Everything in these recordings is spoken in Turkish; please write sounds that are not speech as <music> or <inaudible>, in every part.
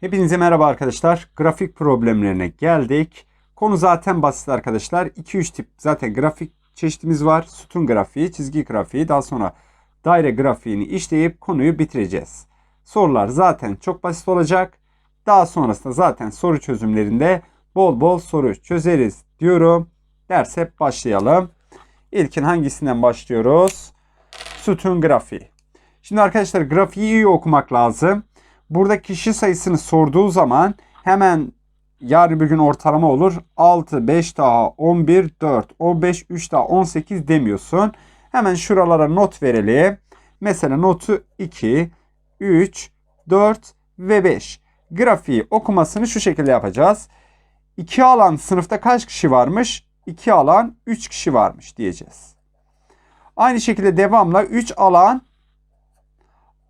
Hepinize merhaba arkadaşlar. Grafik problemlerine geldik. Konu zaten basit arkadaşlar. 2-3 tip zaten grafik çeşitimiz var. Sütun grafiği, çizgi grafiği, daha sonra daire grafiğini işleyip konuyu bitireceğiz. Sorular zaten çok basit olacak. Daha sonrasında zaten soru çözümlerinde bol bol soru çözeriz diyorum. Derse başlayalım. İlkin hangisinden başlıyoruz? Sütun grafiği. Şimdi arkadaşlar grafiği iyi okumak lazım. Burada kişi sayısını sorduğu zaman hemen yarın bir gün ortalama olur. 6, 5 daha 11, 4, 15, 3 daha 18 demiyorsun. Hemen şuralara not verelim. Mesela notu 2, 3, 4 ve 5. Grafiği okumasını şu şekilde yapacağız. 2 alan sınıfta kaç kişi varmış? 2 alan 3 kişi varmış diyeceğiz. Aynı şekilde devamla 3 alan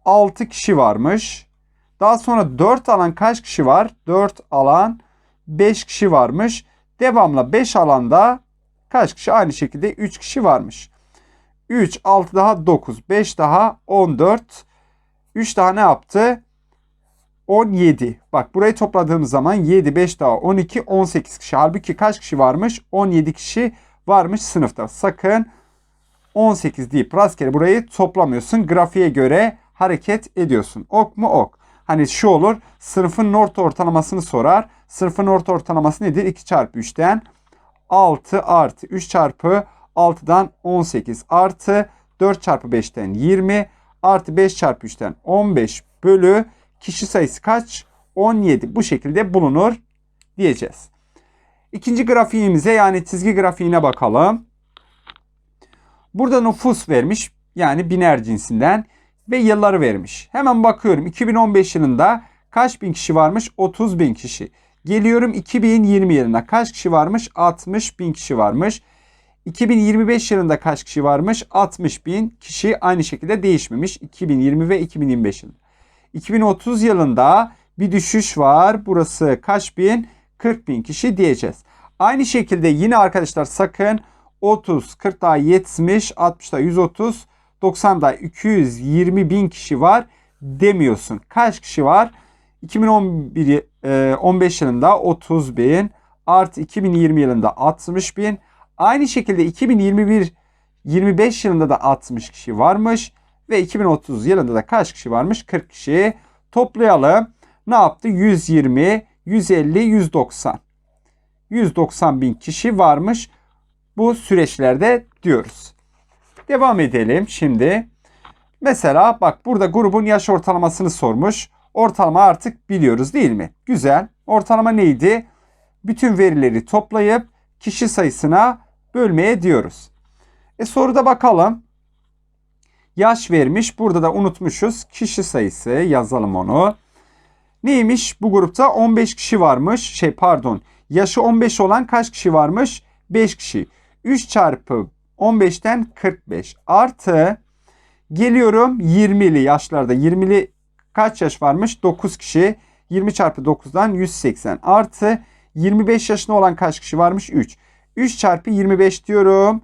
6 kişi varmış. Daha sonra 4 alan kaç kişi var? 4 alan 5 kişi varmış. Devamla 5 alanda kaç kişi? Aynı şekilde 3 kişi varmış. 3, 6 daha 9, 5 daha 14, 3 daha ne yaptı? 17. Bak burayı topladığımız zaman 7, 5 daha 12, 18 kişi. Halbuki kaç kişi varmış? 17 kişi varmış sınıfta. Sakın 18 deyip rastgele burayı toplamıyorsun. Grafiğe göre hareket ediyorsun. Ok mu ok. Hani şu olur sınıfın orta ortalamasını sorar. Sınıfın orta ortalaması nedir? 2 çarpı 3'ten 6 artı 3 çarpı 6'dan 18 artı 4 çarpı 5'ten 20 artı 5 çarpı 3'ten 15 bölü kişi sayısı kaç? 17 bu şekilde bulunur diyeceğiz. İkinci grafiğimize yani çizgi grafiğine bakalım. Burada nüfus vermiş yani biner cinsinden ve yılları vermiş. Hemen bakıyorum 2015 yılında kaç bin kişi varmış? 30 bin kişi. Geliyorum 2020 yılına kaç kişi varmış? 60 bin kişi varmış. 2025 yılında kaç kişi varmış? 60 bin kişi aynı şekilde değişmemiş. 2020 ve 2025 yılında. 2030 yılında bir düşüş var. Burası kaç bin? 40 bin kişi diyeceğiz. Aynı şekilde yine arkadaşlar sakın 30, 40 daha 70, 60 da 130, 90'da 220 bin kişi var demiyorsun. Kaç kişi var? 2011 e, 15 yılında 30 bin artı 2020 yılında 60 bin. Aynı şekilde 2021 25 yılında da 60 kişi varmış ve 2030 yılında da kaç kişi varmış? 40 kişi. Toplayalım. Ne yaptı? 120, 150, 190. 190 bin kişi varmış bu süreçlerde diyoruz. Devam edelim şimdi. Mesela bak burada grubun yaş ortalamasını sormuş. Ortalama artık biliyoruz değil mi? Güzel. Ortalama neydi? Bütün verileri toplayıp kişi sayısına bölmeye diyoruz. E soruda bakalım. Yaş vermiş. Burada da unutmuşuz. Kişi sayısı yazalım onu. Neymiş? Bu grupta 15 kişi varmış. Şey pardon. Yaşı 15 olan kaç kişi varmış? 5 kişi. 3 çarpı 15'ten 45 artı geliyorum 20'li yaşlarda 20'li kaç yaş varmış? 9 kişi. 20 çarpı 9'dan 180 artı 25 yaşında olan kaç kişi varmış? 3. 3 çarpı 25 diyorum.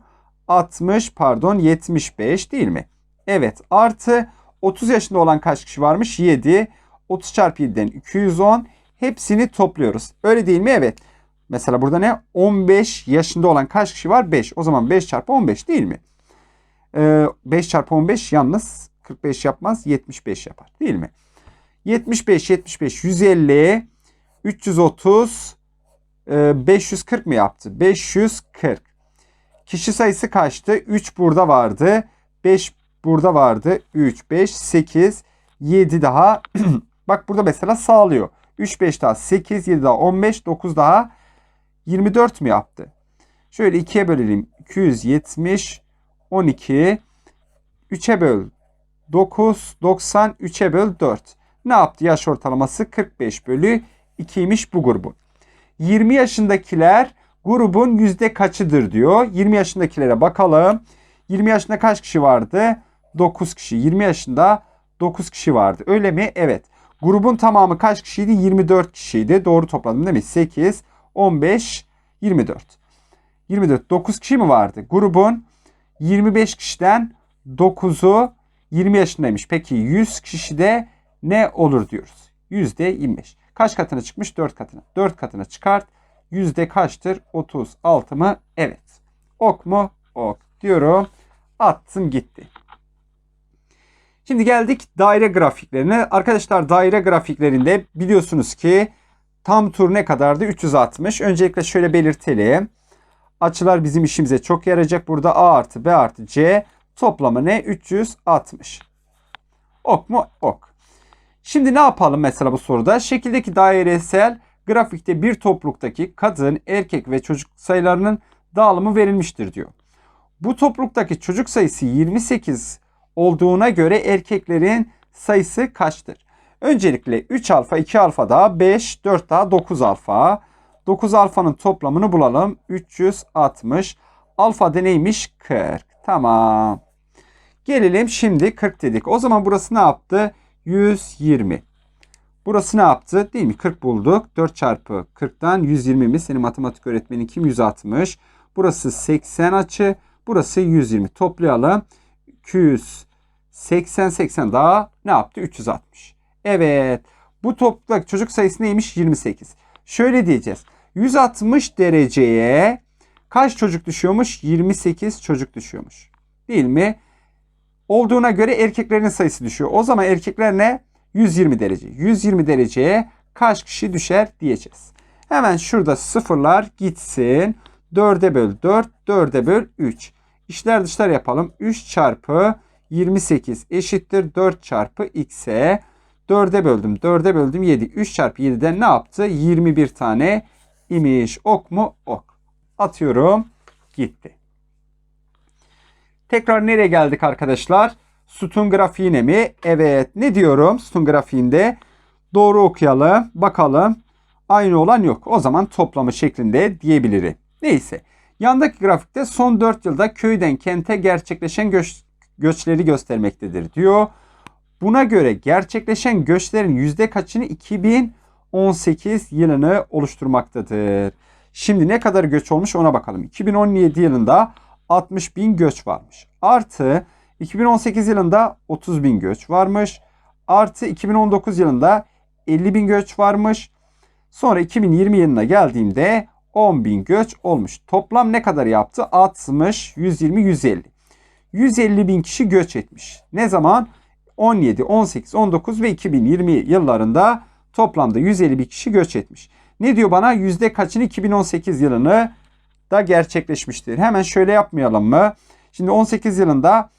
60 pardon 75 değil mi? Evet artı 30 yaşında olan kaç kişi varmış? 7. 30 çarpı 7'den 210. Hepsini topluyoruz. Öyle değil mi? Evet. Mesela burada ne? 15 yaşında olan kaç kişi var? 5. O zaman 5 çarpı 15 değil mi? Ee, 5 çarpı 15 yalnız 45 yapmaz. 75 yapar. Değil mi? 75, 75, 150, 330, 540 mı yaptı? 540. Kişi sayısı kaçtı? 3 burada vardı. 5 burada vardı. 3, 5, 8, 7 daha. <clears throat> Bak burada mesela sağlıyor. 3, 5 daha 8, 7 daha 15, 9 daha 24 mi yaptı? Şöyle 2'ye bölelim. 270, 12, 3'e böl 9, 90, 3'e böl 4. Ne yaptı? Yaş ortalaması 45 bölü 2'ymiş bu grubun. 20 yaşındakiler grubun yüzde kaçıdır diyor. 20 yaşındakilere bakalım. 20 yaşında kaç kişi vardı? 9 kişi. 20 yaşında 9 kişi vardı. Öyle mi? Evet. Grubun tamamı kaç kişiydi? 24 kişiydi. Doğru topladım değil mi? 8, 15, 24. 24. 9 kişi mi vardı? Grubun 25 kişiden 9'u 20 yaşındaymış. Peki 100 kişide ne olur diyoruz? Yüzde 25. Kaç katına çıkmış? 4 katına. 4 katına çıkart. Yüzde kaçtır? 36 mı? Evet. Ok mu? Ok diyorum. Attım gitti. Şimdi geldik daire grafiklerine. Arkadaşlar daire grafiklerinde biliyorsunuz ki tam tur ne kadardı? 360. Öncelikle şöyle belirtelim. Açılar bizim işimize çok yarayacak. Burada A artı B artı C toplamı ne? 360. Ok mu? Ok. Şimdi ne yapalım mesela bu soruda? Şekildeki dairesel grafikte bir topluluktaki kadın, erkek ve çocuk sayılarının dağılımı verilmiştir diyor. Bu topluluktaki çocuk sayısı 28 olduğuna göre erkeklerin sayısı kaçtır? Öncelikle 3 alfa, 2 alfa daha 5, 4 daha 9 alfa. 9 alfanın toplamını bulalım. 360. Alfa da neymiş? 40. Tamam. Gelelim şimdi 40 dedik. O zaman burası ne yaptı? 120. Burası ne yaptı? Değil mi? 40 bulduk. 4 çarpı 40'tan 120 mi? Senin matematik öğretmenin kim? 160. Burası 80 açı. Burası 120. Toplayalım. 280 80 daha ne yaptı? 360. Evet. Bu toprak çocuk sayısı neymiş? 28. Şöyle diyeceğiz. 160 dereceye kaç çocuk düşüyormuş? 28 çocuk düşüyormuş. Değil mi? Olduğuna göre erkeklerin sayısı düşüyor. O zaman erkekler ne? 120 derece. 120 dereceye kaç kişi düşer diyeceğiz. Hemen şurada sıfırlar gitsin. 4'e böl 4, 4'e böl 3. İşler dışlar yapalım. 3 çarpı 28 eşittir 4 çarpı x'e. 4'e böldüm. 4'e böldüm 7. 3 çarpı 7'den ne yaptı? 21 tane imiş. Ok mu? Ok. Atıyorum. Gitti. Tekrar nereye geldik arkadaşlar? Sütun grafiğine mi? Evet. Ne diyorum sütun grafiğinde? Doğru okuyalım. Bakalım. Aynı olan yok. O zaman toplamı şeklinde diyebilirim. Neyse. Yandaki grafikte son 4 yılda köyden kente gerçekleşen göç, göçleri göstermektedir diyor. Buna göre gerçekleşen göçlerin yüzde kaçını 2018 yılını oluşturmaktadır. Şimdi ne kadar göç olmuş ona bakalım. 2017 yılında 60 bin göç varmış. Artı 2018 yılında 30 bin göç varmış. Artı 2019 yılında 50 bin göç varmış. Sonra 2020 yılına geldiğimde 10 bin göç olmuş. Toplam ne kadar yaptı? 60, 120, 150. 150 bin kişi göç etmiş. Ne zaman? 17, 18, 19 ve 2020 yıllarında toplamda 150 bin kişi göç etmiş. Ne diyor bana? Yüzde kaçını 2018 yılını da gerçekleşmiştir. Hemen şöyle yapmayalım mı? Şimdi 18 yılında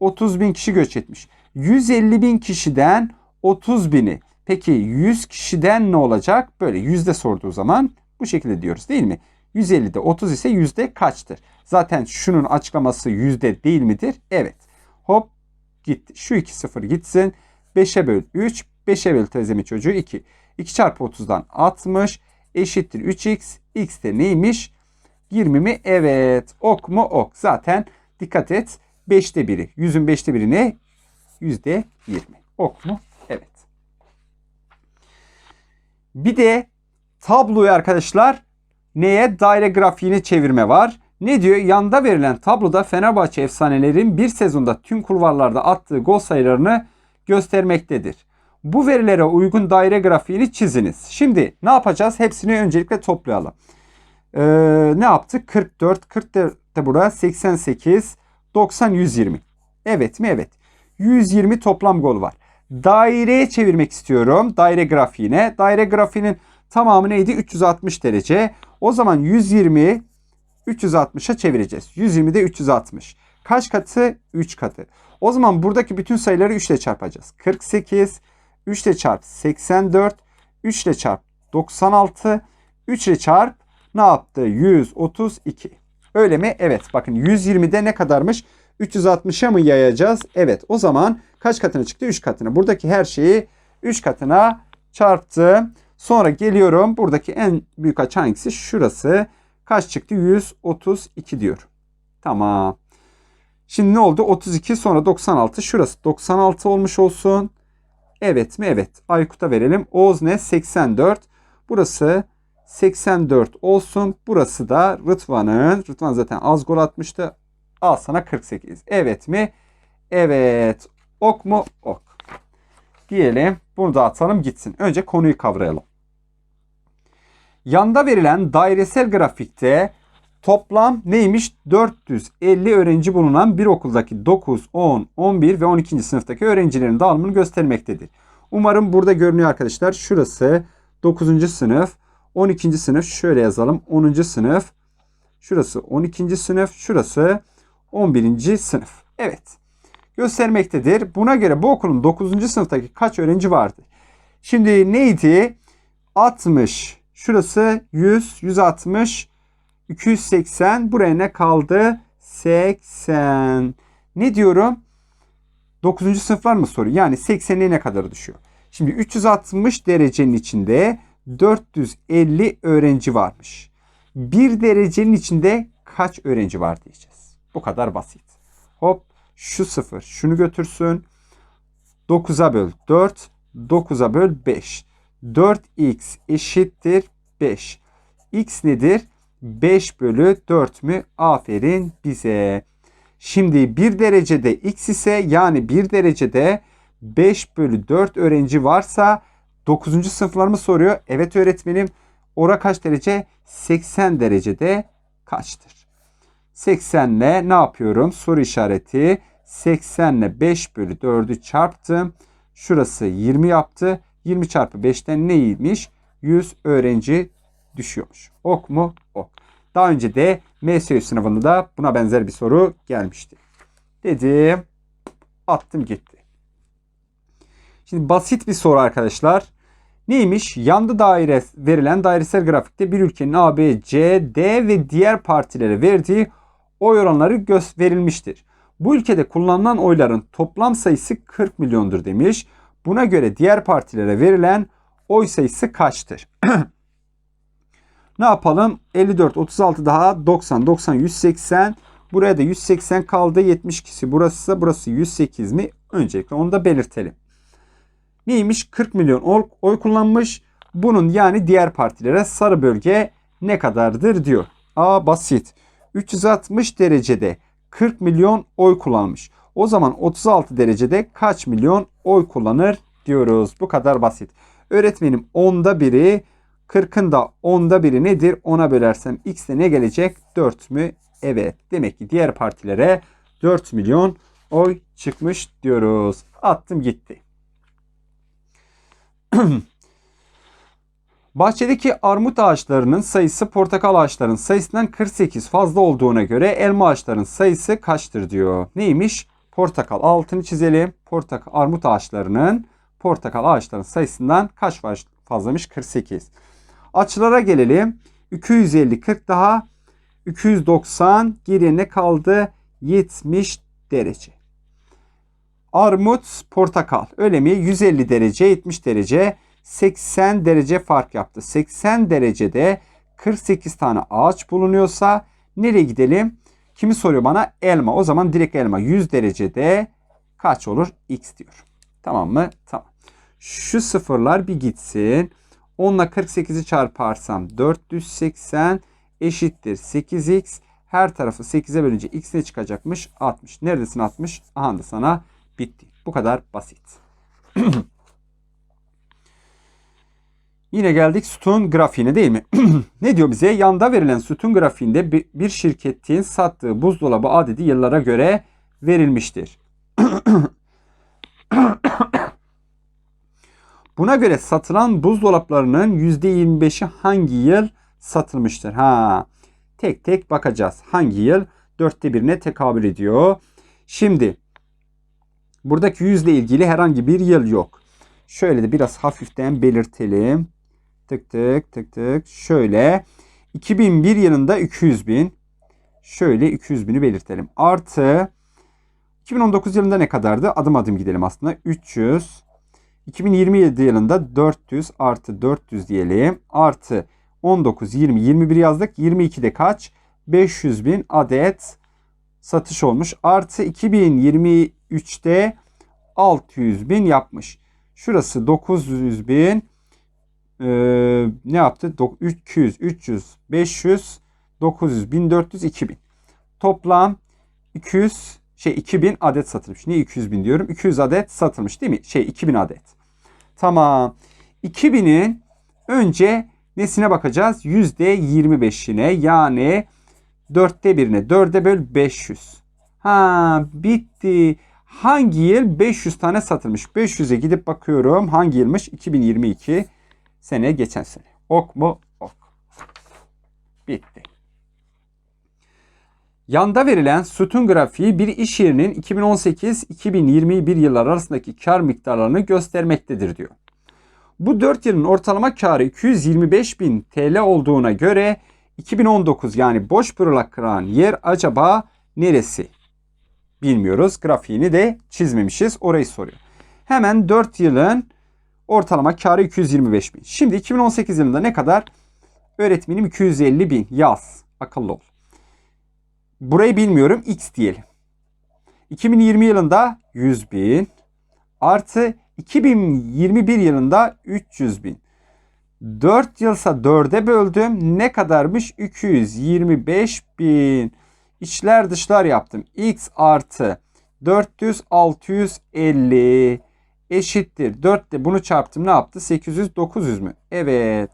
30 bin kişi göç etmiş. 150 bin kişiden 30 bini. Peki 100 kişiden ne olacak? Böyle yüzde sorduğu zaman bu şekilde diyoruz değil mi? 150'de 30 ise yüzde kaçtır? Zaten şunun açıklaması yüzde değil midir? Evet. Hop gitti. Şu 2 sıfır gitsin. 5'e böl 3. 5'e böl teyzemin çocuğu 2. 2 çarpı 30'dan 60 eşittir 3x. x de neymiş? 20 mi? Evet. Ok mu? Ok. Zaten dikkat et. 5'te 1'i. 100'ün 5'te 1'i ne? Yüzde 20. Ok mu? Evet. Bir de tabloyu arkadaşlar neye? Daire grafiğini çevirme var. Ne diyor? Yanda verilen tabloda Fenerbahçe efsanelerin bir sezonda tüm kulvarlarda attığı gol sayılarını göstermektedir. Bu verilere uygun daire grafiğini çiziniz. Şimdi ne yapacağız? Hepsini öncelikle toplayalım. Ee, ne yaptık? 44, 44 de buraya 88, 90, 120. Evet mi? Evet. 120 toplam gol var. Daireye çevirmek istiyorum. Daire grafiğine. Daire grafiğinin tamamı neydi? 360 derece. O zaman 120 360'a çevireceğiz. 120'de 360. Kaç katı? 3 katı. O zaman buradaki bütün sayıları 3 ile çarpacağız. 48, 3 ile çarp 84, 3 ile çarp 96, 3 ile çarp ne yaptı? 132. Öyle mi? Evet. Bakın 120'de ne kadarmış? 360'a mı yayacağız? Evet. O zaman kaç katına çıktı? 3 katına. Buradaki her şeyi 3 katına çarptım. Sonra geliyorum. Buradaki en büyük açı hangisi? Şurası. Kaç çıktı? 132 diyor. Tamam. Şimdi ne oldu? 32 sonra 96. Şurası 96 olmuş olsun. Evet mi? Evet. Aykut'a verelim. Oğuz ne? 84. Burası 84 olsun. Burası da Rıdvan'ın. Rıdvan zaten az gol atmıştı. Al sana 48. Evet mi? Evet. Ok mu? Ok. Diyelim. Bunu da atalım gitsin. Önce konuyu kavrayalım. Yanda verilen dairesel grafikte toplam neymiş? 450 öğrenci bulunan bir okuldaki 9, 10, 11 ve 12. sınıftaki öğrencilerin dağılımını göstermektedir. Umarım burada görünüyor arkadaşlar. Şurası 9. sınıf, 12. sınıf şöyle yazalım. 10. sınıf, şurası 12. sınıf, şurası 11. sınıf. Evet. Göstermektedir. Buna göre bu okulun 9. sınıftaki kaç öğrenci vardı? Şimdi neydi? 60. Şurası 100, 160, 280. Buraya ne kaldı? 80. Ne diyorum? 9. sınıflar mı soruyor? Yani 80'e ne kadar düşüyor? Şimdi 360 derecenin içinde 450 öğrenci varmış. 1 derecenin içinde kaç öğrenci var diyeceğiz. Bu kadar basit. Hop şu sıfır şunu götürsün. 9'a böl 4. 9'a böl 5. 4x eşittir 5. x nedir? 5 bölü 4 mü? Aferin bize. Şimdi 1 derecede x ise yani 1 derecede 5 bölü 4 öğrenci varsa 9. sınıflar mı soruyor? Evet öğretmenim. Ora kaç derece? 80 derecede kaçtır? 80 ile ne yapıyorum? Soru işareti. 80 ile 5 bölü 4'ü çarptım. Şurası 20 yaptı. 20 çarpı 5'ten neymiş? 100 öğrenci düşüyormuş. Ok mu? Ok. Daha önce de MSÜ sınavında da buna benzer bir soru gelmişti. Dedim. Attım gitti. Şimdi basit bir soru arkadaşlar. Neymiş? Yanda daire verilen dairesel grafikte bir ülkenin A, B, C, D ve diğer partilere verdiği oy oranları verilmiştir. Bu ülkede kullanılan oyların toplam sayısı 40 milyondur demiş. Buna göre diğer partilere verilen oy sayısı kaçtır? <clears throat> ne yapalım? 54, 36 daha 90, 90, 180. Buraya da 180 kaldı. 72'si burası burası 108 mi? Öncelikle onu da belirtelim. Neymiş? 40 milyon oy, kullanmış. Bunun yani diğer partilere sarı bölge ne kadardır diyor. A basit. 360 derecede 40 milyon oy kullanmış. O zaman 36 derecede kaç milyon oy kullanır diyoruz. Bu kadar basit. Öğretmenim onda biri 40'ın da onda biri nedir? Ona bölersem x'te ne gelecek? 4 mü? Evet. Demek ki diğer partilere 4 milyon oy çıkmış diyoruz. Attım gitti. <clears throat> Bahçedeki armut ağaçlarının sayısı portakal ağaçlarının sayısından 48 fazla olduğuna göre elma ağaçlarının sayısı kaçtır diyor. Neymiş? Portakal altını çizelim. Portakal armut ağaçlarının portakal ağaçlarının sayısından kaç fazlamış? 48. Açılara gelelim. 250 40 daha 290 geriye ne kaldı? 70 derece. Armut, portakal. Öyle mi? 150 derece, 70 derece. 80 derece fark yaptı. 80 derecede 48 tane ağaç bulunuyorsa nereye gidelim? Kimi soruyor bana? Elma. O zaman direkt elma 100 derecede kaç olur? X diyor. Tamam mı? Tamam. Şu sıfırlar bir gitsin. 10 ile 48'i çarparsam 480 eşittir 8x. Her tarafı 8'e bölünce x ne çıkacakmış? 60. Neredesin 60? Aha da sana bitti. Bu kadar basit. <clears throat> Yine geldik sütun grafiğine değil mi? <clears throat> ne diyor bize? Yanda verilen sütun grafiğinde bir şirketin sattığı buzdolabı adedi yıllara göre verilmiştir. <clears throat> Buna göre satılan buzdolaplarının %25'i hangi yıl satılmıştır? Ha, tek tek bakacağız. Hangi yıl? Dörtte birine tekabül ediyor. Şimdi buradaki yüzle ilgili herhangi bir yıl yok. Şöyle de biraz hafiften belirtelim. Tık tık tık tık. Şöyle 2001 yılında 200 bin. Şöyle 200 bini belirtelim. Artı 2019 yılında ne kadardı? Adım adım gidelim aslında. 300. 2027 yılında 400 artı 400 diyelim. Artı 19, 20, 21 yazdık. 22'de kaç? 500 bin adet satış olmuş. Artı 2023'te 600 bin yapmış. Şurası 900 bin ee, ne yaptı? 200, 300, 500, 900, 1400, 2000. Toplam 200 şey 2000 adet satılmış. Niye 200 bin diyorum? 200 adet satılmış değil mi? Şey 2000 adet. Tamam. 2000'in önce Nesine bakacağız? %25'ine yani dörtte birine. 4'e böl 500. Ha bitti. Hangi yıl 500 tane satılmış? 500'e gidip bakıyorum. Hangi yılmış? 2022 sene geçen sene. Ok mu? Ok. Bitti. Yanda verilen sütun grafiği bir iş yerinin 2018-2021 yıllar arasındaki kar miktarlarını göstermektedir diyor. Bu 4 yılın ortalama karı 225 bin TL olduğuna göre 2019 yani boş bırakılan yer acaba neresi? Bilmiyoruz. Grafiğini de çizmemişiz. Orayı soruyor. Hemen 4 yılın ortalama karı 225 bin. Şimdi 2018 yılında ne kadar? Öğretmenim 250 bin. Yaz. Akıllı ol. Burayı bilmiyorum. X diyelim. 2020 yılında 100 bin. Artı 2021 yılında 300 bin. 4 yılsa 4'e böldüm. Ne kadarmış? 225 bin. İçler dışlar yaptım. X artı 400 650 eşittir. 4 de bunu çarptım ne yaptı? 800 900 mü? Evet.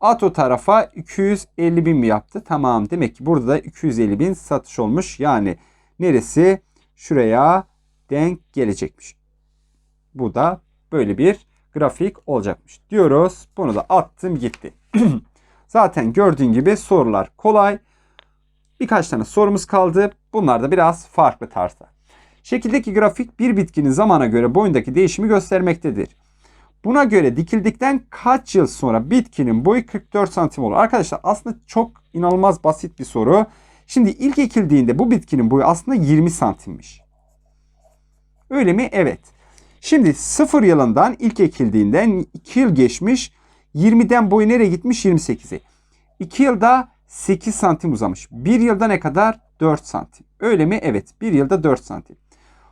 At o tarafa 250 bin mi yaptı? Tamam. Demek ki burada da 250 bin satış olmuş. Yani neresi? Şuraya denk gelecekmiş. Bu da böyle bir grafik olacakmış diyoruz. Bunu da attım gitti. <clears throat> Zaten gördüğün gibi sorular kolay. Birkaç tane sorumuz kaldı. Bunlar da biraz farklı tarzda. Şekildeki grafik bir bitkinin zamana göre boyundaki değişimi göstermektedir. Buna göre dikildikten kaç yıl sonra bitkinin boyu 44 santim olur? Arkadaşlar aslında çok inanılmaz basit bir soru. Şimdi ilk ekildiğinde bu bitkinin boyu aslında 20 santimmiş. Öyle mi? Evet. Şimdi 0 yılından ilk ekildiğinden 2 yıl geçmiş. 20'den boyu nereye gitmiş? 28'e. 2 yılda 8 santim uzamış. 1 yılda ne kadar? 4 santim. Öyle mi? Evet. 1 yılda 4 santim.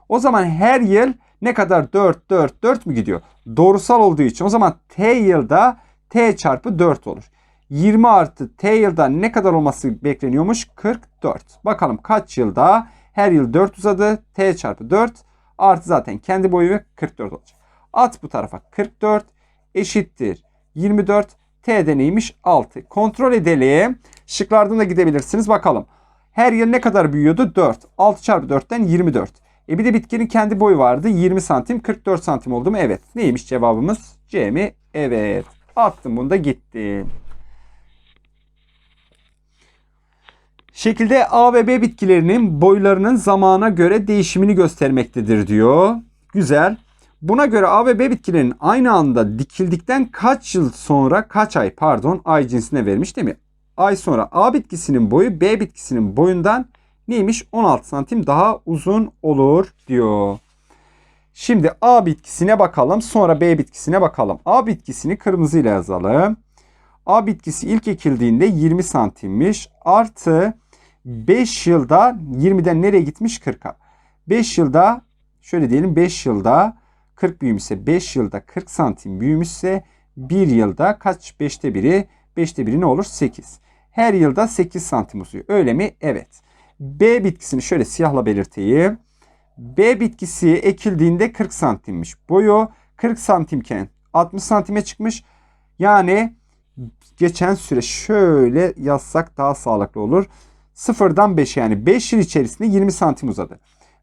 O zaman her yıl ne kadar 4, 4, 4 mü gidiyor? Doğrusal olduğu için o zaman t yılda t çarpı 4 olur. 20 artı t yılda ne kadar olması bekleniyormuş? 44. Bakalım kaç yılda? Her yıl 4 uzadı. t çarpı 4 artı zaten kendi boyu 44 olacak. At bu tarafa 44 eşittir 24. T neymiş? 6. Kontrol edelim. Şıklardan da gidebilirsiniz. Bakalım. Her yıl ne kadar büyüyordu? 4. 6 çarpı 4'ten 24. E bir de bitkinin kendi boyu vardı. 20 santim 44 santim oldu mu? Evet. Neymiş cevabımız? C mi? Evet. Attım bunu da gitti. Şekilde A ve B bitkilerinin boylarının zamana göre değişimini göstermektedir diyor. Güzel. Buna göre A ve B bitkilerinin aynı anda dikildikten kaç yıl sonra kaç ay pardon ay cinsine vermiş değil mi? Ay sonra A bitkisinin boyu B bitkisinin boyundan neymiş? 16 santim daha uzun olur diyor. Şimdi A bitkisine bakalım sonra B bitkisine bakalım. A bitkisini kırmızıyla yazalım. A bitkisi ilk ekildiğinde 20 santimmiş. Artı 5 yılda 20'den nereye gitmiş? 40'a. 5 yılda şöyle diyelim 5 yılda 40 büyümüşse 5 yılda 40 santim büyümüşse 1 yılda kaç 5'te biri 5'te biri ne olur? 8. Her yılda 8 santim uzuyor. Öyle mi? Evet. B bitkisini şöyle siyahla belirteyim. B bitkisi ekildiğinde 40 santimmiş. Boyu 40 santimken 60 santime çıkmış. Yani geçen süre şöyle yazsak daha sağlıklı olur. Sıfırdan 5 yani 5 yıl içerisinde 20 santim uzadı.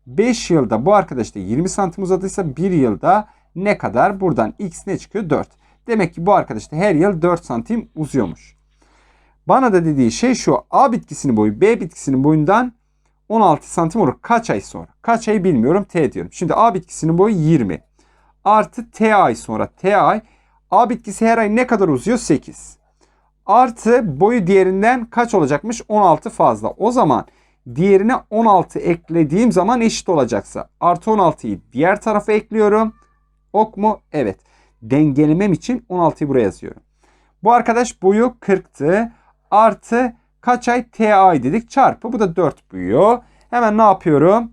5 yılda bu arkadaş da 20 santim uzadıysa 1 yılda ne kadar? Buradan x ne çıkıyor? 4. Demek ki bu arkadaş da her yıl 4 santim uzuyormuş. Bana da dediği şey şu. A bitkisinin boyu B bitkisinin boyundan 16 santim olur. Kaç ay sonra? Kaç ay bilmiyorum. T diyorum. Şimdi A bitkisinin boyu 20. Artı T ay sonra. T ay. A bitkisi her ay ne kadar uzuyor? 8. Artı boyu diğerinden kaç olacakmış? 16 fazla. O zaman diğerine 16 eklediğim zaman eşit olacaksa. Artı 16'yı diğer tarafa ekliyorum. Ok mu? Evet. Dengelemem için 16'yı buraya yazıyorum. Bu arkadaş boyu 40'tı. Artı kaç ay? T ay dedik. Çarpı. Bu da 4 büyüyor. Hemen ne yapıyorum?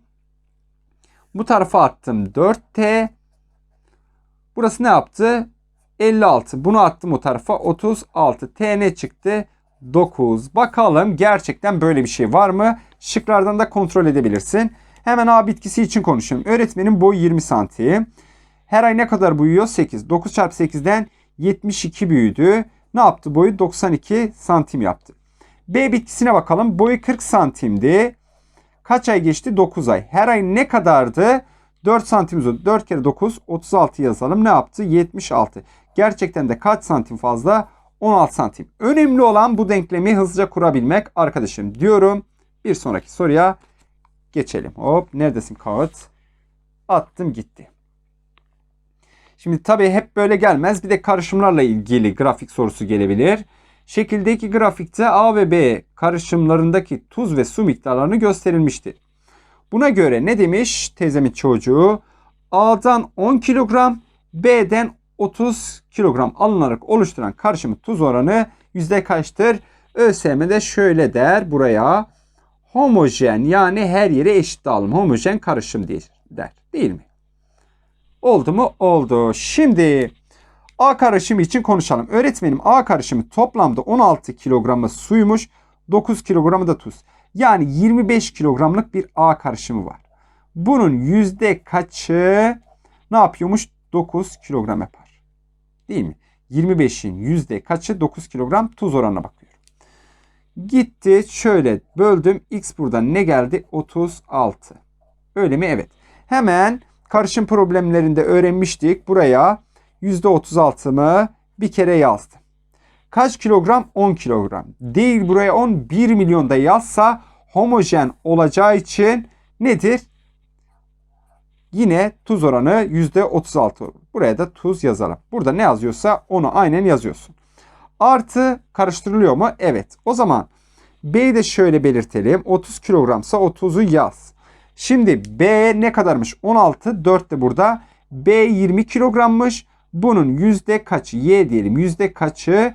Bu tarafa attım 4T. Burası ne yaptı? 56. Bunu attım o tarafa. 36. T ne çıktı? 9. Bakalım gerçekten böyle bir şey var mı? Şıklardan da kontrol edebilirsin. Hemen A bitkisi için konuşayım. Öğretmenin boyu 20 santim. Her ay ne kadar büyüyor? 8. 9 çarpı 8'den 72 büyüdü. Ne yaptı? Boyu 92 santim yaptı. B bitkisine bakalım. Boyu 40 santimdi. Kaç ay geçti? 9 ay. Her ay ne kadardı? 4 santim uzadı. 4 kere 9 36 yazalım. Ne yaptı? 76. Gerçekten de kaç santim fazla? 16 santim. Önemli olan bu denklemi hızlıca kurabilmek arkadaşım diyorum. Bir sonraki soruya geçelim. Hop neredesin kağıt? Attım gitti. Şimdi tabii hep böyle gelmez. Bir de karışımlarla ilgili grafik sorusu gelebilir. Şekildeki grafikte A ve B karışımlarındaki tuz ve su miktarlarını gösterilmiştir. Buna göre ne demiş teyzemin çocuğu? A'dan 10 kilogram, B'den 30 kilogram alınarak oluşturan karışımın tuz oranı yüzde kaçtır? ÖSYM de şöyle der buraya. Homojen yani her yere eşit dağılım. Homojen karışım der. Değil mi? Oldu mu? Oldu. Şimdi A karışımı için konuşalım. Öğretmenim A karışımı toplamda 16 kilogramı suymuş. 9 kilogramı da tuz. Yani 25 kilogramlık bir A karışımı var. Bunun yüzde kaçı ne yapıyormuş? 9 kilogram yapar. Değil mi? 25'in yüzde kaçı 9 kilogram tuz oranına bakıyorum. Gitti şöyle böldüm. X buradan ne geldi? 36. Öyle mi? Evet. Hemen karışım problemlerinde öğrenmiştik. Buraya %36 mı bir kere yazdım. Kaç kilogram? 10 kilogram. Değil buraya 10 1 milyonda yazsa homojen olacağı için nedir? Yine tuz oranı %36 olur. Buraya da tuz yazalım. Burada ne yazıyorsa onu aynen yazıyorsun. Artı karıştırılıyor mu? Evet. O zaman B'yi de şöyle belirtelim. 30 kilogramsa 30'u yaz. Şimdi B ne kadarmış? 16. 4 de burada. B 20 kilogrammış. Bunun yüzde kaçı? Y diyelim. Yüzde kaçı?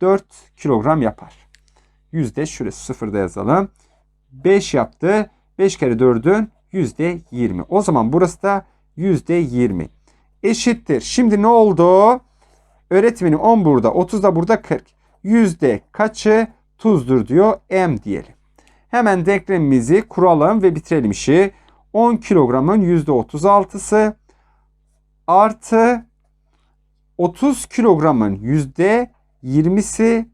4 kilogram yapar. Yüzde şurası sıfırda yazalım. 5 yaptı. 5 kere 4'ün yüzde 20. O zaman burası da yüzde 20. Eşittir. Şimdi ne oldu? Öğretmenim 10 burada. 30 da burada 40. Yüzde kaçı tuzdur diyor. M diyelim. Hemen denklemimizi kuralım ve bitirelim işi. 10 kilogramın yüzde 36'sı artı 30 kilogramın yüzde 20'si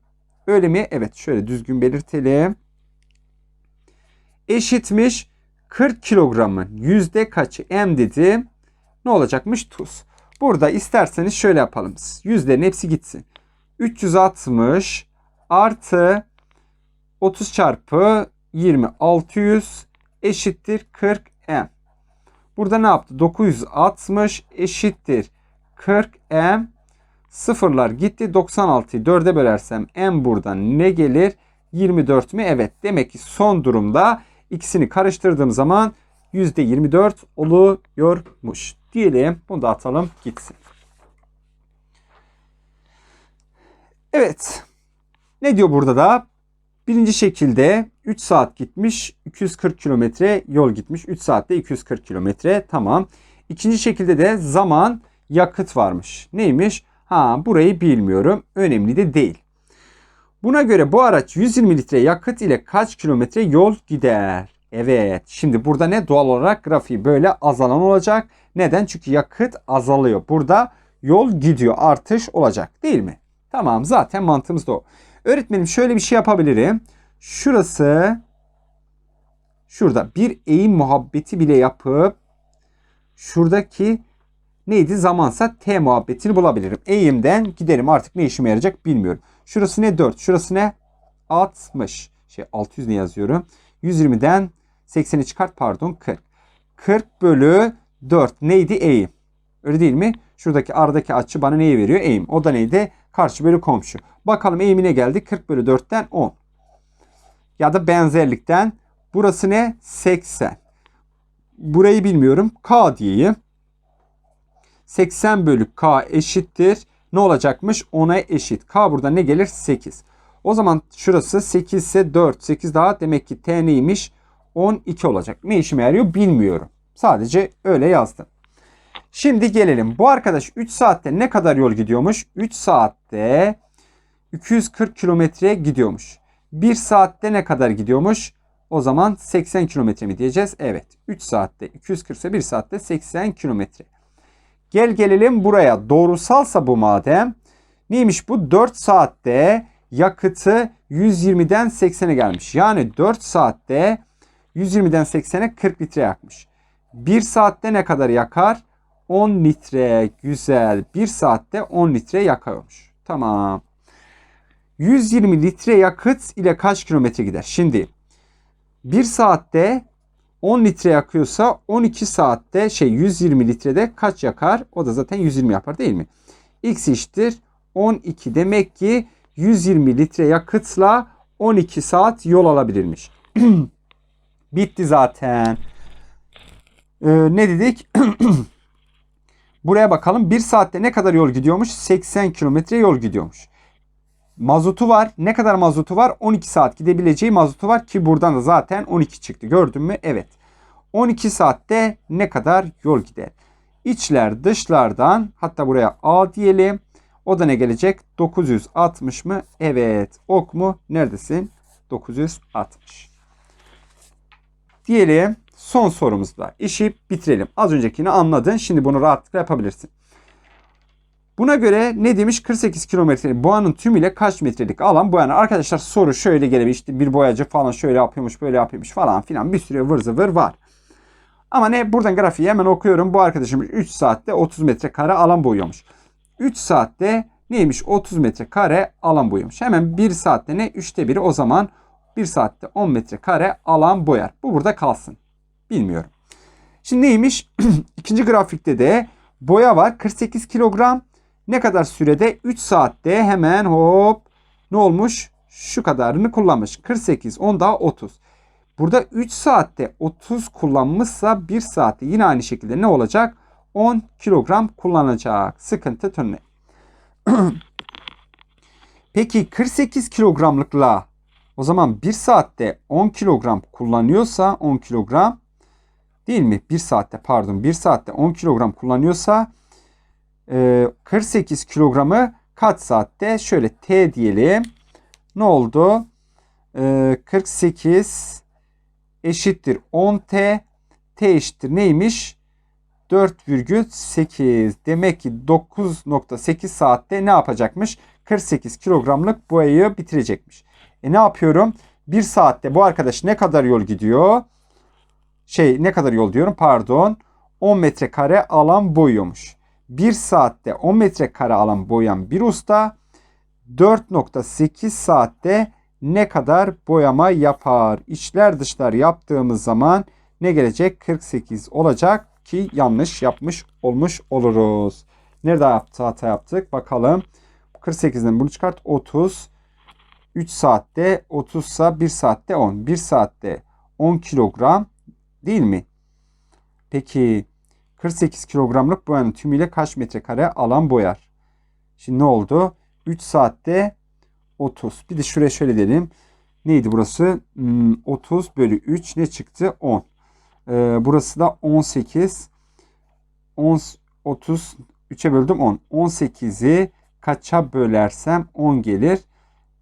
öyle mi? Evet şöyle düzgün belirtelim. Eşitmiş 40 kilogramın yüzde kaçı M dedim. Ne olacakmış? Tuz. Burada isterseniz şöyle yapalım. Yüzlerin hepsi gitsin. 360 artı 30 çarpı 20 600 eşittir 40 M. Burada ne yaptı? 960 eşittir 40 M. Sıfırlar gitti. 96'yı 4'e bölersem M buradan ne gelir? 24 mi? Evet. Demek ki son durumda ikisini karıştırdığım zaman %24 oluyormuş. Diyelim. Bunu da atalım gitsin. Evet. Ne diyor burada da? Birinci şekilde 3 saat gitmiş, 240 kilometre yol gitmiş. 3 saatte 240 kilometre tamam. İkinci şekilde de zaman yakıt varmış. Neymiş? Ha burayı bilmiyorum. Önemli de değil. Buna göre bu araç 120 litre yakıt ile kaç kilometre yol gider? Evet. Şimdi burada ne? Doğal olarak grafiği böyle azalan olacak. Neden? Çünkü yakıt azalıyor. Burada yol gidiyor. Artış olacak. Değil mi? Tamam. Zaten mantığımız da o. Öğretmenim şöyle bir şey yapabilirim. Şurası şurada bir eğim muhabbeti bile yapıp şuradaki neydi zamansa t muhabbetini bulabilirim. Eğimden giderim artık ne işime yarayacak bilmiyorum. Şurası ne 4 şurası ne 60 şey 600 ne yazıyorum. 120'den 80'i çıkart pardon 40. 40 bölü 4 neydi eğim? Öyle değil mi? Şuradaki aradaki açı bana neyi veriyor? Eğim. O da neydi? Karşı bölü komşu. Bakalım eğimine geldi. 40 bölü 4'ten 10. Ya da benzerlikten burası ne? 80. Burayı bilmiyorum. K diyeyim. 80 bölü K eşittir. Ne olacakmış? 10'a eşit. K burada ne gelir? 8. O zaman şurası 8 ise 4. 8 daha demek ki T neymiş? 12 olacak. Ne işime yarıyor bilmiyorum. Sadece öyle yazdım. Şimdi gelelim. Bu arkadaş 3 saatte ne kadar yol gidiyormuş? 3 saatte 240 kilometre gidiyormuş. 1 saatte ne kadar gidiyormuş? O zaman 80 kilometre mi diyeceğiz? Evet. 3 saatte 240 ise 1 saatte 80 kilometre. Gel gelelim buraya. Doğrusalsa bu madem Neymiş bu? 4 saatte yakıtı 120'den 80'e gelmiş. Yani 4 saatte 120'den 80'e 40 litre yakmış. 1 saatte ne kadar yakar? 10 litre. Güzel. 1 saatte 10 litre yakıyormuş. Tamam. 120 litre yakıt ile kaç kilometre gider? Şimdi 1 saatte 10 litre yakıyorsa 12 saatte şey 120 litrede kaç yakar? O da zaten 120 yapar değil mi? X eşittir 12 demek ki 120 litre yakıtla 12 saat yol alabilirmiş. <clears throat> Bitti zaten. Ee, ne dedik? <clears throat> Buraya bakalım. 1 saatte ne kadar yol gidiyormuş? 80 kilometre yol gidiyormuş. Mazotu var. Ne kadar mazotu var? 12 saat gidebileceği mazotu var ki buradan da zaten 12 çıktı. Gördün mü? Evet. 12 saatte ne kadar yol gider? İçler dışlardan hatta buraya A diyelim. O da ne gelecek? 960 mı? Evet. Ok mu? Neredesin? 960. Diyelim son sorumuzda işi bitirelim. Az öncekini anladın. Şimdi bunu rahatlıkla yapabilirsin. Buna göre ne demiş? 48 kilometrelik boyanın tümüyle kaç metrelik alan boyanır? Arkadaşlar soru şöyle gelebilir. İşte bir boyacı falan şöyle yapıyormuş böyle yapıyormuş falan filan bir sürü vır zıvır var. Ama ne buradan grafiği hemen okuyorum. Bu arkadaşımız 3 saatte 30 metrekare alan boyuyormuş. 3 saatte neymiş? 30 metrekare alan boyuyormuş. Hemen 1 saatte ne? 3'te 1'i o zaman 1 saatte 10 metrekare alan boyar. Bu burada kalsın. Bilmiyorum. Şimdi neymiş? <clears throat> İkinci grafikte de boya var. 48 kilogram. Ne kadar sürede? 3 saatte hemen hop ne olmuş? Şu kadarını kullanmış. 48, 10 daha 30. Burada 3 saatte 30 kullanmışsa 1 saatte yine aynı şekilde ne olacak? 10 kilogram kullanacak. Sıkıntı tönne. <clears throat> Peki 48 kilogramlıkla o zaman 1 saatte 10 kilogram kullanıyorsa 10 kilogram değil mi? 1 saatte pardon 1 saatte 10 kilogram kullanıyorsa 48 kilogramı kaç saatte? Şöyle T diyelim. Ne oldu? 48 eşittir 10T. T eşittir neymiş? 4,8. Demek ki 9,8 saatte ne yapacakmış? 48 kilogramlık boyayı bitirecekmiş. E ne yapıyorum? 1 saatte bu arkadaş ne kadar yol gidiyor? Şey ne kadar yol diyorum pardon. 10 metrekare alan boyuyormuş. 1 saatte 10 metrekare alan boyayan bir usta 4.8 saatte ne kadar boyama yapar? İçler dışlar yaptığımız zaman ne gelecek? 48 olacak ki yanlış yapmış olmuş oluruz. Nerede yaptı, hata yaptık? Bakalım. 48'den bunu çıkart. 30. 3 saatte 30 ise 1 saatte 10. 1 saatte 10 kilogram değil mi? Peki 48 kilogramlık boyanın tümüyle kaç metrekare alan boyar? Şimdi ne oldu? 3 saatte 30. Bir de şuraya şöyle diyelim. Neydi burası? 30 hmm, bölü 3 ne çıktı? 10. Ee, burası da 18. 10, 30 3'e böldüm 10. 18'i kaça bölersem 10 gelir.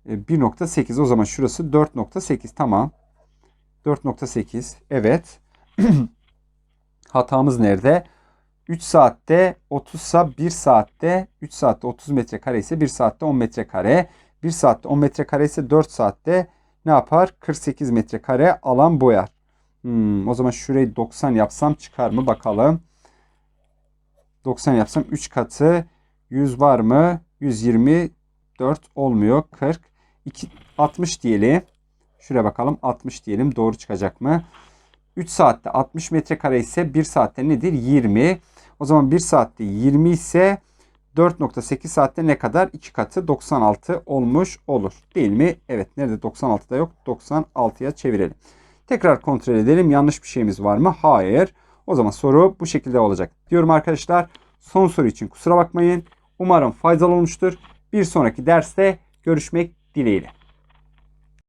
1.8 ee, o zaman şurası 4.8 tamam. 4.8 evet. <clears throat> Hatamız nerede? 3 saatte 30 ise 1 saatte 3 saatte 30 metrekare ise 1 saatte 10 metrekare. 1 saatte 10 metrekare ise 4 saatte ne yapar? 48 metrekare alan boyar. Hmm, o zaman şurayı 90 yapsam çıkar mı bakalım. 90 yapsam 3 katı 100 var mı? 124 olmuyor. 40. 2, 60 diyelim. Şuraya bakalım 60 diyelim. Doğru çıkacak mı? 3 saatte 60 metrekare ise 1 saatte nedir? 20. O zaman 1 saatte 20 ise 4.8 saatte ne kadar? 2 katı 96 olmuş olur. Değil mi? Evet. Nerede 96'da yok? 96'ya çevirelim. Tekrar kontrol edelim. Yanlış bir şeyimiz var mı? Hayır. O zaman soru bu şekilde olacak. Diyorum arkadaşlar. Son soru için kusura bakmayın. Umarım faydalı olmuştur. Bir sonraki derste görüşmek dileğiyle.